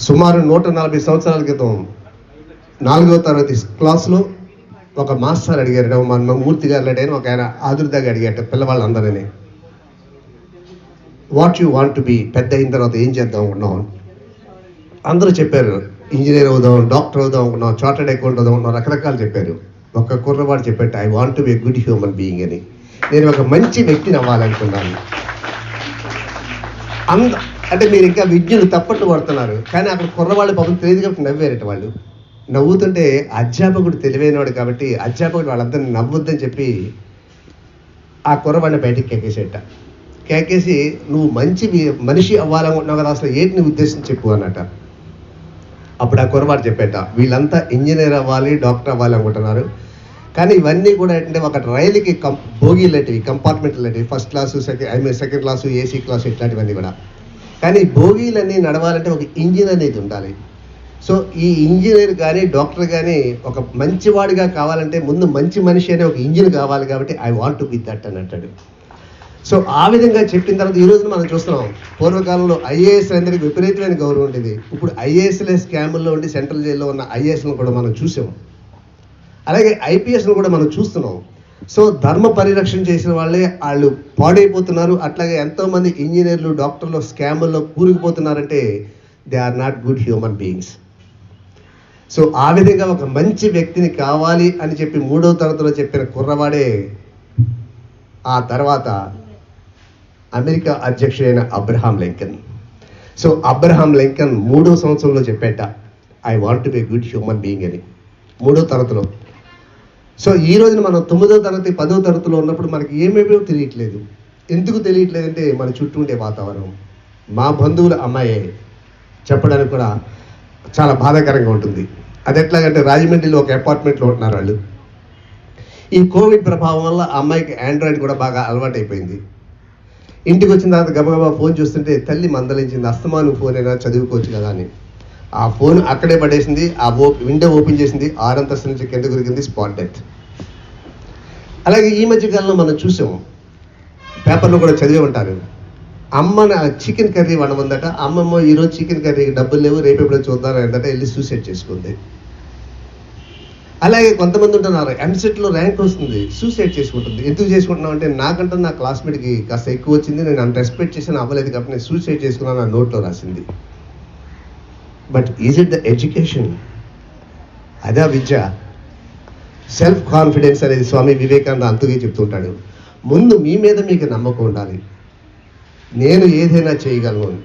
సుమారు నూట నలభై సంవత్సరాల క్రితం నాలుగవ తరగతి క్లాస్లో ఒక మాస్టర్ అడిగారు మన మూర్తి గారు లేటైన ఒక ఆయన ఆదుర్దాగా అడిగాట పిల్లవాళ్ళందరినీ. What you want to be పెద్ద అయిన తర్వాత ఏం చేద్దాం అనుకున్నాం అందరూ చెప్పారు ఇంజనీర్ అవుదాం డాక్టర్ అవుదాం అనుకున్నాం చార్టెడ్ అకౌంట్ అవుదాం అనుకున్నాం రకరకాలు చెప్పారు. ఒక కుర్రవాడు చెప్పాడు I want to be good human being అని. నేను ఒక మంచి వ్యక్తిని అవ్వాలనుకున్నాను. అంద అంటే మీరు ఇంకా విద్యను తప్పట్లు కొడుతున్నారు కానీ అక్కడ కుర్రవాళ్ళు పాపం తెలియదు కాబట్టి నవ్వారట వాళ్ళు. నవ్వుతుంటే అధ్యాపకుడు తెలివైనవాడు కాబట్టి అధ్యాపకుడు వాళ్ళందరినీ నవ్వొద్దని చెప్పి ఆ కుర్రవాడిని బయటికి కేకేసేట. కేకేసి నువ్వు మంచి మనిషి అవ్వాలనుకుంటున్నావు కదా అసలు ఏంటి నీ ఉద్దేశం చెప్పు అన్నట. అప్పుడు ఆ కుర్రవాడు చెప్పేట వీళ్ళంతా ఇంజనీర్ అవ్వాలి డాక్టర్ అవ్వాలి అనుకుంటున్నారు. కానీ ఇవన్నీ కూడా ఏంటంటే ఒక రైలుకి కం బోగీలు లాంటివి కంపార్ట్మెంట్ లాంటివి first class second I mean second class AC class ఇట్లాంటివన్నీ కూడా. కానీ భోగీలన్నీ నడవాలంటే ఒక ఇంజిన్ అనేది ఉండాలి. సో ఈ ఇంజనీర్ కానీ డాక్టర్ కానీ ఒక మంచివాడిగా కావాలంటే ముందు మంచి మనిషి అనే ఒక ఇంజిన్ కావాలి కాబట్టి I want to be that అని అంటాడు. సో ఆ విధంగా చెప్పిన తర్వాత ఈ రోజున మనం చూస్తున్నాం పూర్వకాలంలో ఐఏఎస్ అందరికి విపరీతమైన గౌరవం ఉండేది. ఇప్పుడు ఐఏఎస్లే స్కాముల్లో ఉండి సెంట్రల్ జైల్లో ఉన్న ఐఏఎస్లను కూడా మనం చూసాం. అలాగే ఐపీఎస్ను కూడా మనం చూస్తున్నాం. సో ధర్మ పరిరక్షణ చేసిన వాళ్ళే వాళ్ళు పాడైపోతున్నారు. అట్లాగే ఎంతోమంది ఇంజనీర్లు డాక్టర్లు స్కాముల్లో కూరుకుపోతున్నారంటే they are not good human beings. So ఆ విధంగా ఒక మంచి వ్యక్తిని కావాలి అని చెప్పి మూడో తరగతిలో చెప్పిన కుర్రవాడే ఆ తర్వాత America అధ్యక్షుడైన Abraham Lincoln. So Abraham Lincoln మూడో సంవత్సరంలో చెప్పేట I want to be good human being అని. మూడో తరగతిలో సో ఈ రోజున మనం తొమ్మిదో తరగతి పదో తరగతిలో ఉన్నప్పుడు మనకి ఏమేమో తెలియట్లేదు. ఎందుకు తెలియట్లేదంటే మన చుట్టూ ఉండే వాతావరణం. మా బంధువుల అమ్మాయి చెప్పడానికి కూడా చాలా బాధాకరంగా ఉంటుంది. అది ఎట్లాగంటే రాజమండ్రిలో ఒక అపార్ట్మెంట్లో ఉంటున్నారు వాళ్ళు. ఈ కోవిడ్ ప్రభావం వల్ల అమ్మాయికి ఆండ్రాయిడ్ కూడా బాగా అలవాటైపోయింది. ఇంటికి వచ్చిన తర్వాత గబగబా ఫోన్ చూస్తుంటే తల్లి మందలించింది అస్తమాను ఫోన్ అయినా చదువుకోవచ్చు కదా అని. ఆ ఫోన్ అక్కడే పడేసింది ఆ ఓ విండో ఓపెన్ చేసింది ఆరంతస్తు నుంచి కింద గురికింది స్పాట్ డెత్. అలాగే ఈ మధ్య కాలంలో మనం చూసాము పేపర్లో కూడా చదివి ఉంటారు. అమ్మ నా చికెన్ కర్రీ వండమందట అమ్మమ్మ ఈరోజు చికెన్ కర్రీకి డబ్బులు లేవు రేపు ఎప్పుడో చూద్దాం ఏంటంటే వెళ్ళి సూసైడ్ చేసుకుంది. అలాగే కొంతమంది ఉంటున్నారు ఎంసెట్లో ర్యాంక్ వస్తుంది సూసైడ్ చేసుకుంటుంది. ఎందుకు చేసుకుంటున్నావు అంటే నాకంటే నా క్లాస్మేట్కి కాస్త ఎక్కువ వచ్చింది నేను అంత రెస్పెక్ట్ చేసిన అవ్వలేదు కాబట్టి నేను సూసైడ్ చేసుకున్నాను నా నోట్లో రాసింది. But is it the education అదే విద్య. సెల్ఫ్ కాన్ఫిడెన్స్ అనేది స్వామి వివేకానంద అంతుగా చెప్తుంటాడు. ముందు మీ మీద మీకు నమ్మకం ఉండాలి. నేను ఏదైనా చేయగలను